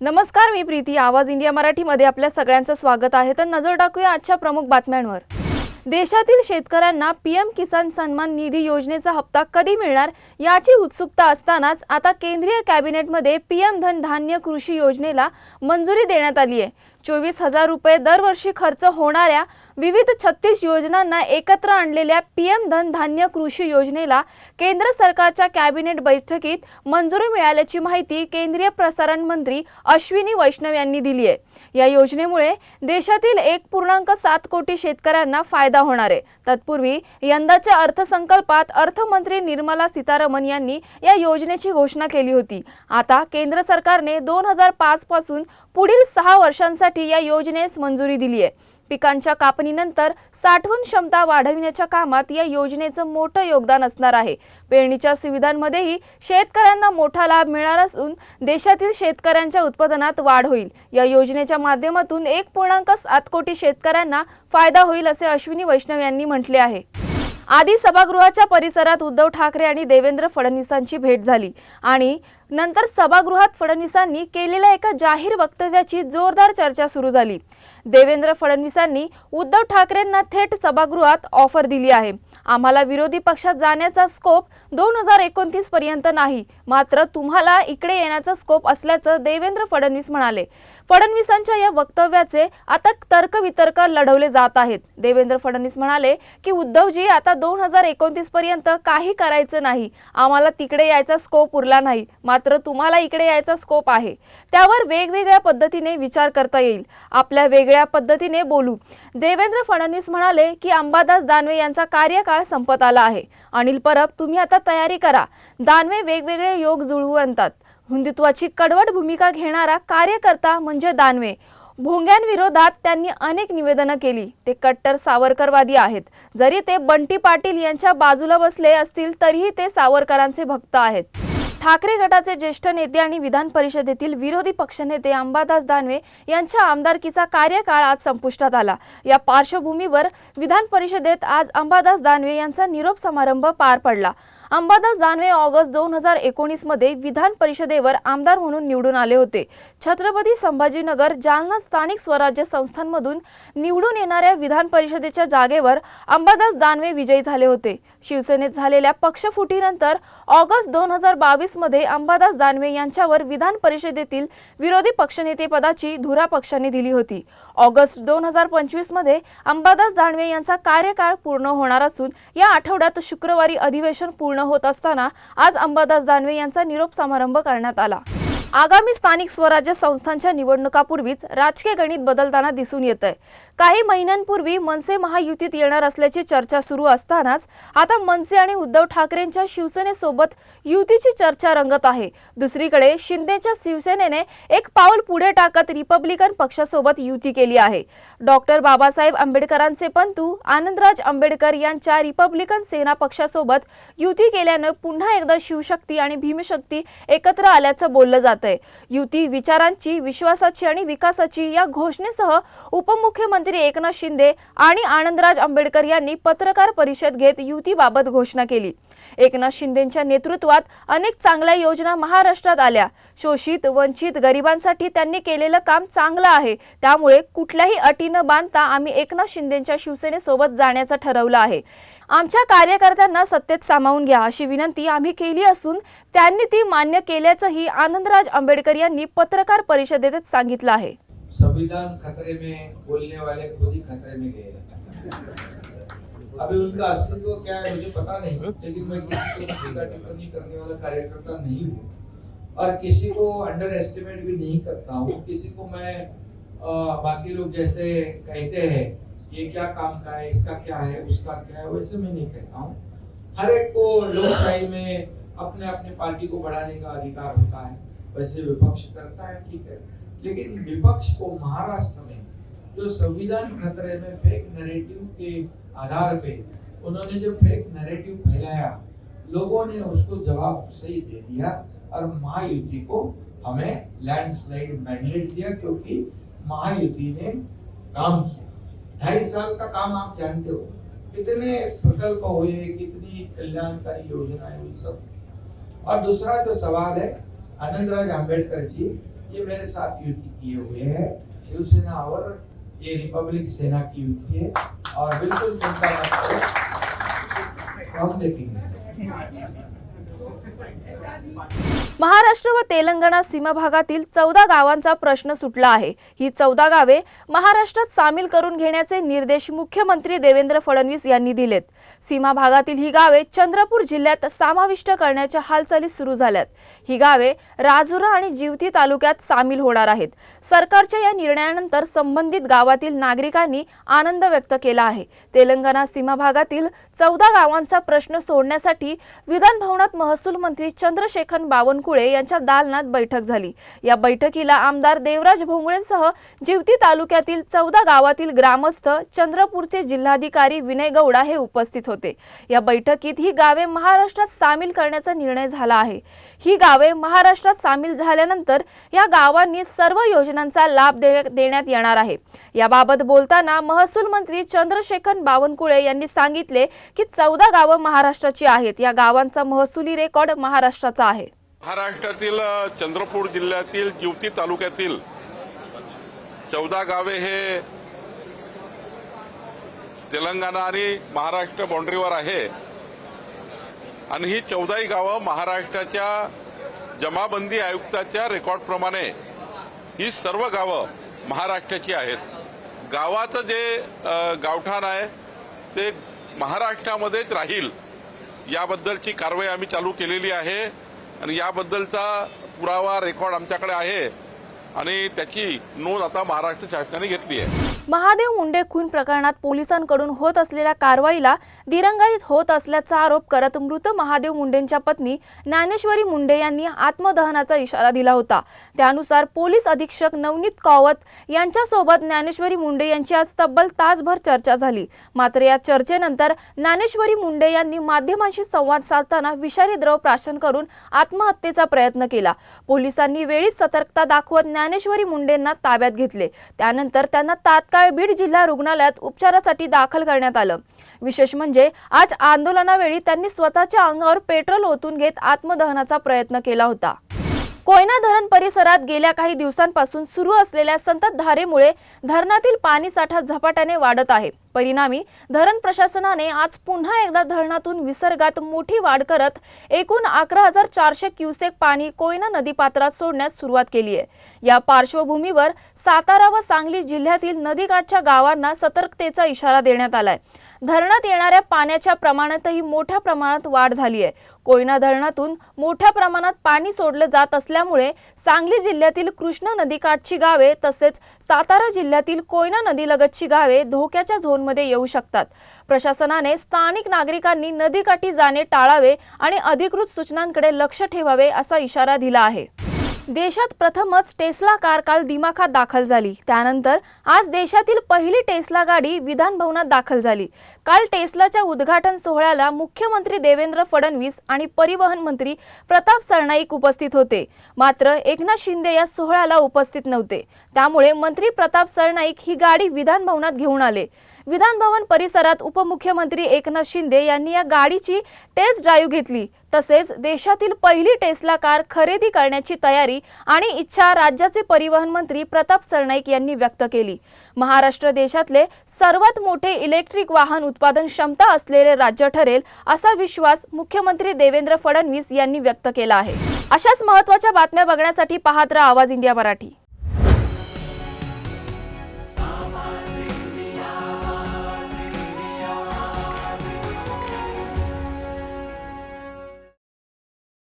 नमस्कार मी प्रीती. आवाज इंडिया मराठीमध्ये आपल्या सगळ्यांचं स्वागत आहे. तर नजर टाकूया आजच्या प्रमुख बातम्यांवर. देशातील शेतकऱ्यांना पीएम किसान सन्मान निधी योजनेचा हप्ता कधी मिळणार याची उत्सुकता असतानाच आता केंद्रीय कॅबिनेटमध्ये पीएम धन धान्य कृषी योजनेला मंजुरी देण्यात आली आहे. चोवीस हजार रुपये दरवर्षी खर्च होणाऱ्या विविध छत्तीस योजनांना एकत्र आणलेल्या पीएम धन धान्य कृषी योजनेला केंद्र सरकारच्या कॅबिनेट बैठकीत मंजुरी मिळाल्याची माहिती केंद्रीय प्रसारण मंत्री अश्विनी वैष्णव यांनी दिली आहे. या योजनेमुळे देशातील एक पूर्णांक सात कोटी शेतकऱ्यांना फायदा होणार आहे. तत्पूर्वी यंदाच्या अर्थसंकल्पात अर्थमंत्री निर्मला सीतारामन यांनी या योजनेची घोषणा केली होती. आता केंद्र सरकारने दोन हजारपासून पुढील सहा वर्षांसाठी या योजनेस मंजुरी दिली आहे. पिकांच्या कापणीनंतर साठवण क्षमता वाढविण्याच्या कामात या योजनेचं मोठं योगदान असणार आहे. पेरणीच्या सुविधांमध्येही शेतकऱ्यांना मोठा लाभ मिळणार असून देशातील शेतकऱ्यांच्या उत्पादनात वाढ होईल. या योजनेच्या माध्यमातून एक पूर्णांक सात कोटी शेतकऱ्यांना फायदा होईल असे अश्विनी वैष्णव यांनी म्हटले आहे. आधी सभागृहाच्या परिसरात उद्धव ठाकरे आणि देवेंद्र फडणवीसांची भेट झाली आणि नंतर सभागृहात फडणवीसांनी केलेल्या एका जाहीर वक्तव्याची जोरदार चर्चा सुरू झाली. देवेंद्र फडणवीसांनी उद्धव ठाकरेंना थेट सभागृहात ऑफर दिली आहे. आम्हाला विरोधी पक्षात जाण्याचा स्कोप दोन हजार एकोणतीस पर्यंत नाही. मात्र तुम्हाला इकडे येण्याचा स्कोप असल्याचं देवेंद्र फडणवीस म्हणाले. फडणवीसांच्या या वक्तव्याचे आता तर्कवितर्क लढवले जात आहेत. देवेंद्र फडणवीस म्हणाले की उद्धवजी आता दोन हजार एकोणतीस पर्यंत काही करायचं नाही. आम्हाला तिकडे यायचा स्कोप उरला नाही. मात्र तुम्हाला इकडे यायचा स्कोप आहे. त्यावर वेगवेगळ्या पद्धतीने विचार करता येईल. आपल्या वेगळ्या पद्धतीने बोलू. देवेंद्र फडणवीस म्हणाले की अंबादास दानवे यांचा कार्यकाळ संपत आला आहे. अनिल परब तुम्ही आता तयारी करा. दानवे वेगवेगळे योग जुळवू आणतात. हिंदुत्वाची कडवट भूमिका घेणारा कार्यकर्ता म्हणजे दानवे. भोंग्यांविरोधात त्यांनी अनेक निवेदनं केली. ते कट्टर सावरकरवादी आहेत. जरी ते बंटी पाटील यांच्या बाजूला बसले असतील तरीही ते सावरकरांचे भक्त आहेत. ठाकरे गटाचे ज्येष्ठ नेते आणि विधान परिषदेतील विरोधी पक्षनेते अंबादास दानवे यांच्या आमदारकीचा कार्यकाळ आज संपुष्टात आला. या पार्श्वभूमीवर विधान परिषदेत आज अंबादास दानवे यांचा निरोप समारंभ पार पडला. अंबादास दानवे ऑगस्ट दोन हजार एकोणीसमध्ये विधान परिषदेवर आमदार म्हणून निवडून आले होते. छत्रपती संभाजीनगर जालना स्थानिक स्वराज्य संस्थांमधून निवडून येणाऱ्या विधान परिषदेच्या जागेवर अंबादास दानवे विजयी झाले होते. शिवसेनेत झालेल्या पक्षफुटीनंतर ऑगस्ट दोन हजार बावीसमध्ये अंबादास दानवे यांच्यावर विधान परिषदेतील विरोधी पक्षनेतेपदाची धुरा पक्षाने दिली होती. ऑगस्ट दोन हजार पंचवीसमध्ये अंबादास दानवे यांचा कार्यकाळ पूर्ण होणार असून या आठवड्यात शुक्रवारी अधिवेशन पूर्ण होत असताना आज अंबादास दानवे यांचा निरोप समारंभ करण्यात आला. आगामी स्थानिक स्वराज्य संस्थांच्या निवडणुकापूर्वीच राजकीय गणित बदलताना दिसून येत आहे काही महिन्यांपूर्वी मनसे महायुतीत येणार असल्याची चर्चा सुरू असतानाच आता मनसे आणि उद्धव ठाकरेंच्या शिवसेनेसोबत युतीची चर्चा रंगत आहे. दुसरीकडे शिंदेच्या शिवसेनेने एक पाऊल पुढे टाकत रिपब्लिकन पक्षासोबत युती केली आहे. डॉक्टर बाबासाहेब आंबेडकरांचे पंतू आनंदराज आंबेडकर यांच्या रिपब्लिकन सेना पक्षासोबत युती केल्यानं पुन्हा एकदा शिवशक्ती आणि भीमशक्ती एकत्र आल्याचं बोललं जात जाते युती विचारांची विश्वासाची आणि विकासाची या घोषणेसह उपमुख्यमंत्री एकनाथ शिंदे आणि आनंदराज आंबेडकर यांनी पत्रकार परिषद घेत युतीबाबत घोषणा केली. एकनाथ शिंदेच्या नेतृत्वात अनेक चांगल्या योजना महाराष्ट्रात आल्या. शोषित वंचित गरिबांसाठी त्यांनी केलेलं काम चांगलं आहे. त्यामुळे कुठल्याही अटी न बांधता आम्ही एकनाथ शिंदेच्या शिवसेनेसोबत जाण्याचं ठरवलं आहे. आमच्या कार्यकर्त्यांना सत्तेत सामावून घ्या अशी विनंती आम्ही केली असून त्यांनी ती मान्य केल्याचंही आनंदराज आंबेडकर यांनी पत्रकार परिषदेत सांगितलं आहे. संविधान खतरे में बोलने वाले खुद ही खतरे में गए अभी उनका अस्तित्व क्या है मुझे पता नहीं लेकिन मैं किसी को टीका टिप्पणी करने वाला कार्यकर्ता नहीं हूँ। और किसी को अंडर एस्टिमेट भी नहीं करता हूँ। किसी को मैं अ, बाकी लोग जैसे कहते हैं ये क्या काम का है इसका क्या है उसका क्या है? वैसे मैं नहीं कहता हूँ। हर एक को लोकशाही में अपने अपने पार्टी को बढ़ाने का अधिकार होता है। वैसे विपक्ष करता है ठीक है। लेकिन विपक्ष को महाराष्ट्र में जो संविधान खतरे में फेक नैरेटिव के आधार पे उन्होंने जो फेक नैरेटिव फैलाया, लोगों ने उसको जवाब सही दे दिया और महायुति को हमें लैंडस्लाइड मैंडेट दिया क्योंकि महायुति ने काम किया। ढाई साल का काम आप जानते हो। कितने प्रकल्प हुए, कितनी कल्याणकारी योजनाएँ हुई सब। और दूसरा जो सवाल है आनंद राज अंबेडकर जी, ये मेरे साथ युति किए हुए हैं। शिवसेना और ये रिपब्लिक सेना की युति है। और बिल्कुल चिंता मत करो हम देखेंगे। महाराष्ट्र व तेलंगणा सीमा भागातील चौदा गावांचा प्रश्न सुटला आहे. ही चौदा गावे महाराष्ट्रात सामील करून घेण्याचे निर्देश मुख्यमंत्री देवेंद्र फडणवीस यांनी दिलेत. सीमा भागातील ही गावे चंद्रपूर जिल्ह्यात समाविष्ट करण्याच्या हालचाली सुरू झाल्यात. ही गावे राजुरा आणि जिवती तालुक्यात सामील होणार आहेत. सरकारच्या या निर्णयानंतर संबंधित गावातील नागरिकांनी आनंद व्यक्त केला आहे. तेलंगणा सीमा भागातील चौदा गावांचा प्रश्न सोडण्यासाठी विधानभवनात महसूल मंत्री चंद्रशेखर बावनकुळे यांच्या दालनात बैठक झाली. या बैठकीला आमदार देवराज भोंगळेंसह जिवती तालुक्यातील चौदा गावातील ग्रामस्थ चंद्रपूरचे जिल्हाधिकारी विनय गौडा हे उपस्थित होते. या बैठकीत ही गावे महाराष्ट्रात सामील करण्याचा निर्णय झाला आहे. ही गावे महाराष्ट्रात सामील झाल्यानंतर या गावांनी सर्व योजनांचा लाभ देण्यात येणार आहे. याबाबत बोलताना महसूल मंत्री चंद्रशेखर बावनकुळे यांनी सांगितले की चौदा गावं महाराष्ट्राची आहेत. या गावांचा महसुली रेकॉर्ड महाराष्ट्राचा आहे. महाराष्ट्रातील चंद्रपूर जिल्ह्यातील जिवती तालुक्यातील चौदा गावे हे तेलंगणा आणि महाराष्ट्र बाउंड्रीवर आहे. आणि ही चौदाही गावं महाराष्ट्राच्या जमाबंदी आयुक्ताच्या रेकॉर्डप्रमाणे ही सर्व गावं महाराष्ट्राची आहेत. गावाचं जे गावठाण आहे ते महाराष्ट्रामध्येच राहील. याबद्दलची कारवाई आम्ही चालू केलेली आहे आणि याबद्दलचा पुरावा रेकॉर्ड आमच्याकडे आहे आणि त्याची नोंद आता महाराष्ट्र शासनाने घेतली आहे. महादेव मुंडे खून प्रकरणात पोलिसांकडून होत असलेल्या कारवाईला दिरंगाईत होत असल्याचा आरोप करत मृत महादेव मुंडेंच्या पत्नी ज्ञानेश्वरी मुंडे यांनी आत्मदहनाचा इशारा दिला होता. त्यानुसार पोलीस अधीक्षक नवनीत कावत यांच्यासोबत ज्ञानेश्वरी मुंडे यांची आज तब्बल तासभर चर्चा झाली. मात्र या चर्चेनंतर ज्ञानेश्वरी मुंडे यांनी माध्यमांशी संवाद साधताना विषारी द्रव प्राशन करून आत्महत्येचा प्रयत्न केला. पोलिसांनी वेळीच सतर्कता दाखवत ज्ञानेश्वरी मुंडेंना ताब्यात घेतले. त्यानंतर त्यांना तात्काळ बीड जिल्हा रुग्णालयात उपचारासाठी दाखल करण्यात आलं. विशेष म्हणजे आज आंदोलनावेळी त्यांनी स्वतःच्या अंगावर पेट्रोल ओतून घेत आत्मदहनाचा प्रयत्न केला होता. कोयना धरण परिसरात गेल्या काही दिवसांपासून सुरू असलेल्या संततधारेमुळे धरणातील पाणी साठा झपाट्याने वाढत आहे. परिणामी धरण प्रशासनाने आज पुन्हा एकदा धरणातून विसर्गात मोठी वाढ करत एकूण अकरा हजार चारशे क्युसेक पाणी कोयना नदीपात्रात सोडण्यास सुरुवात केली आहे. या पार्श्वभूमीवर सातारा व सांगली जिल्ह्यातील नदीकाठच्या गावांना सतर्कतेचा इशारा देण्यात आलाय. धरणात येणाऱ्या पाण्याच्या प्रमाणातही मोठ्या प्रमाणात वाढ झाली आहे. कोयना धरणातून मोठ्या प्रमाणात पाणी सोडलं जात असल्यामुळे सांगली जिल्ह्यातील कृष्णा नदीकाठची गावे तसेच सातारा जिल्ह्यातील कोयना नदीलगतची गावे धोक्याच्या झोनमध्ये येऊ शकतात. प्रशासनाने स्थानिक नागरिकांनी नदीकाठी जाणे टाळावे आणि अधिकृत सूचनांकडे लक्ष ठेवावे असा इशारा दिला आहे. देशात प्रथमच टेस्ला कार काल दिमाखात दाखल झाली. त्यानंतर आज देशातील पहिली टेस्ला गाडी विधान भवनात दाखल झाली. काल टेस्लाच्या उद्घाटन सोहळ्याला मुख्यमंत्री देवेंद्र फडणवीस आणि परिवहन मंत्री प्रताप सरनाईक उपस्थित होते. मात्र एकनाथ शिंदे या सोहळ्याला उपस्थित नव्हते. त्यामुळे मंत्री प्रताप सरनाईक ही गाडी विधान भवनात घेऊन आले. विधानभवन परिसरात उपमुख्यमंत्री एकनाथ शिंदे यांनी या गाडीची टेस्ट ड्राईव्ह घेतली. तसेच देशातील पहिली टेस्ला कार खरेदी करण्याची तयारी आणि इच्छा राज्याचे परिवहन मंत्री प्रताप सरनाईक यांनी व्यक्त केली. महाराष्ट्र देशातले सर्वात मोठे इलेक्ट्रिक वाहन उत्पादन क्षमता असलेले राज्य ठरेल असा विश्वास मुख्यमंत्री देवेंद्र फडणवीस यांनी व्यक्त केला आहे. अशाच महत्त्वाच्या बातम्या बघण्यासाठी पाहत राहा आवाज इंडिया मराठी.